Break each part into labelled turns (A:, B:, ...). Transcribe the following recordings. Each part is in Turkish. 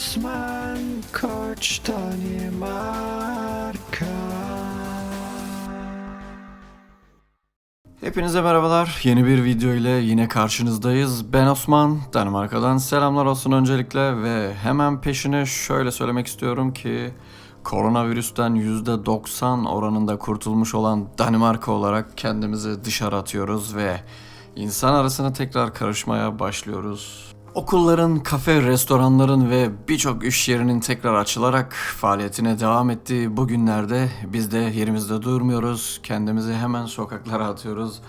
A: Osman Koç Danimarka
B: Hepinize merhabalar. Yeni bir video ile yine karşınızdayız. Ben Osman, Danimarka'dan selamlar olsun öncelikle ve hemen peşine şöyle söylemek istiyorum ki koronavirüsten %90 oranında kurtulmuş olan Danimarka olarak kendimizi dışarı atıyoruz ve insan arasına tekrar karışmaya başlıyoruz. Okulların, kafe, restoranların ve birçok iş yerinin tekrar açılarak faaliyetine devam ettiği bu günlerde biz de yerimizde durmuyoruz. Kendimizi hemen sokaklara atıyoruz.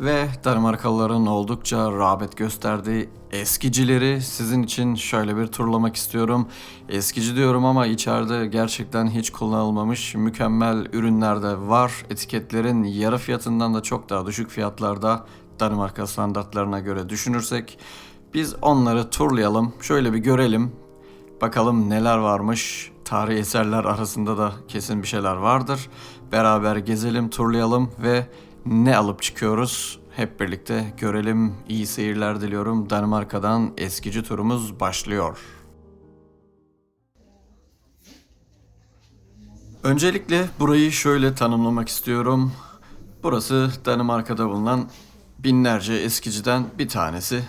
B: Ve Danimarkalıların oldukça rağbet gösterdiği eskicileri sizin için şöyle bir turlamak istiyorum. Eskici diyorum ama içeride gerçekten hiç kullanılmamış mükemmel ürünler de var. Etiketlerin yarı fiyatından da çok daha düşük fiyatlarda Danimarka standartlarına göre düşünürsek biz onları turlayalım, şöyle bir görelim. Bakalım neler varmış. Tarihi eserler arasında da kesin bir şeyler vardır. Beraber gezelim, turlayalım ve ne alıp çıkıyoruz? Hep birlikte görelim. İyi seyirler diliyorum. Danimarka'dan eskici turumuz başlıyor. Öncelikle burayı şöyle tanımlamak istiyorum. Burası Danimarka'da bulunan binlerce eskiciden bir tanesi.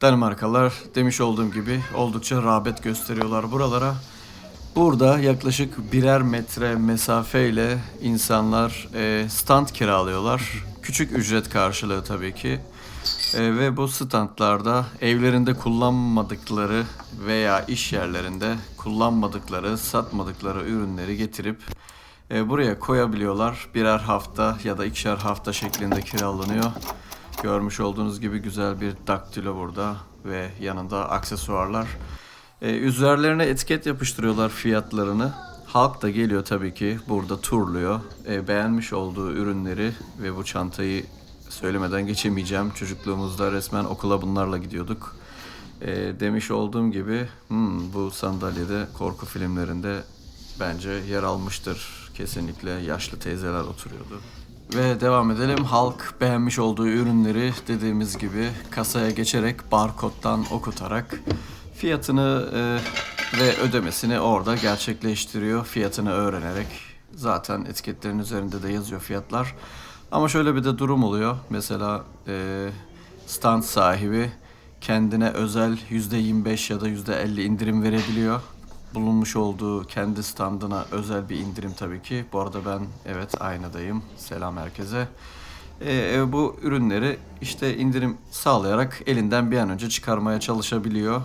B: Danimarkalılar demiş olduğum gibi oldukça rağbet gösteriyorlar buralara. Burada yaklaşık birer metre mesafeyle insanlar e, stand kiralıyorlar. Küçük ücret karşılığı tabii ki. E, ve bu standlarda evlerinde kullanmadıkları veya iş yerlerinde kullanmadıkları, satmadıkları ürünleri getirip e, buraya koyabiliyorlar. Birer hafta ya da ikişer hafta şeklinde kiralanıyor. Görmüş olduğunuz gibi güzel bir daktilo burada ve yanında aksesuarlar. Ee, üzerlerine etiket yapıştırıyorlar fiyatlarını. Halk da geliyor tabii ki burada turluyor. Ee, beğenmiş olduğu ürünleri ve bu çantayı söylemeden geçemeyeceğim. Çocukluğumuzda resmen okula bunlarla gidiyorduk. Ee, demiş olduğum gibi hmm, bu sandalyede korku filmlerinde bence yer almıştır. Kesinlikle yaşlı teyzeler oturuyordu. Ve devam edelim. Halk beğenmiş olduğu ürünleri dediğimiz gibi kasaya geçerek barkodtan okutarak fiyatını e, ve ödemesini orada gerçekleştiriyor. Fiyatını öğrenerek zaten etiketlerin üzerinde de yazıyor fiyatlar. Ama şöyle bir de durum oluyor. Mesela e, stand sahibi kendine özel %25 ya da %50 indirim verebiliyor bulunmuş olduğu kendi standına özel bir indirim tabii ki. Bu arada ben evet aynadayım. Selam herkese. Ee, bu ürünleri işte indirim sağlayarak elinden bir an önce çıkarmaya çalışabiliyor.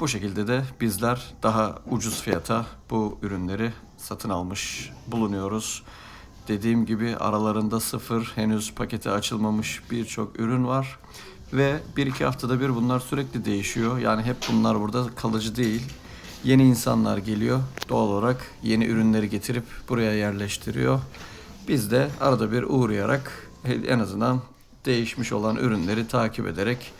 B: Bu şekilde de bizler daha ucuz fiyata bu ürünleri satın almış bulunuyoruz. Dediğim gibi aralarında sıfır henüz paketi açılmamış birçok ürün var. Ve bir iki haftada bir bunlar sürekli değişiyor. Yani hep bunlar burada kalıcı değil. Yeni insanlar geliyor. Doğal olarak yeni ürünleri getirip buraya yerleştiriyor. Biz de arada bir uğrayarak en azından değişmiş olan ürünleri takip ederek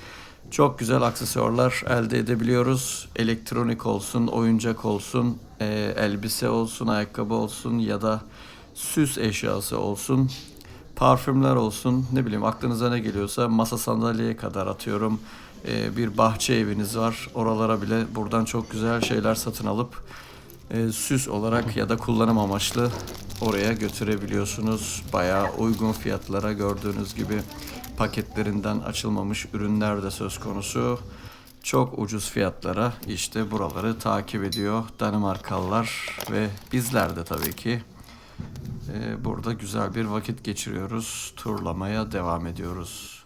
B: çok güzel aksesuarlar elde edebiliyoruz. Elektronik olsun, oyuncak olsun, e, elbise olsun, ayakkabı olsun ya da süs eşyası olsun, parfümler olsun, ne bileyim aklınıza ne geliyorsa masa sandalyeye kadar atıyorum. E, bir bahçe eviniz var. Oralara bile buradan çok güzel şeyler satın alıp e, süs olarak ya da kullanım amaçlı oraya götürebiliyorsunuz. Bayağı uygun fiyatlara gördüğünüz gibi paketlerinden açılmamış ürünler de söz konusu. Çok ucuz fiyatlara işte buraları takip ediyor Danimarkalılar ve bizler de tabii ki e, burada güzel bir vakit geçiriyoruz. Turlamaya devam ediyoruz.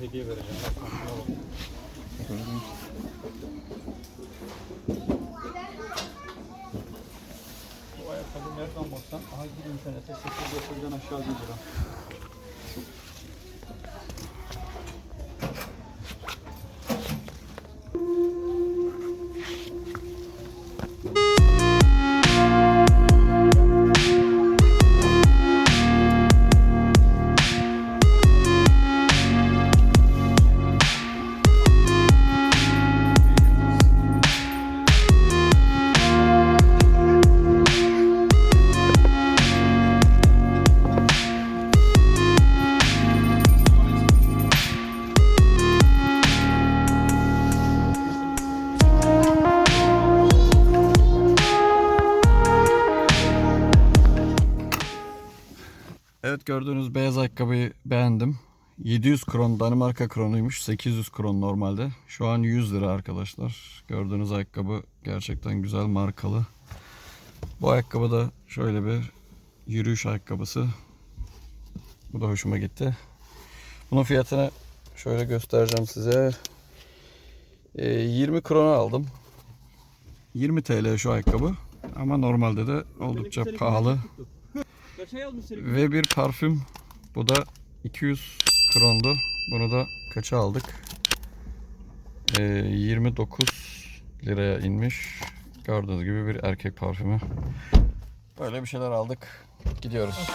C: Hediye vereceğim. Bu ayakkabı nereden baksan aha gir internete 800'den aşağı 1 lira.
B: Gördüğünüz beyaz ayakkabıyı beğendim. 700 kron Danimarka kronuymuş. 800 kron normalde. Şu an 100 lira arkadaşlar. Gördüğünüz ayakkabı gerçekten güzel markalı. Bu ayakkabı da şöyle bir yürüyüş ayakkabısı. Bu da hoşuma gitti. Bunun fiyatını şöyle göstereceğim size. Ee, 20 krona aldım. 20 TL şu ayakkabı. Ama normalde de oldukça pahalı. Ve bir parfüm. Bu da 200 krondu. Bunu da kaça aldık? Ee, 29 liraya inmiş. Gördüğünüz gibi bir erkek parfümü. Böyle bir şeyler aldık. Gidiyoruz.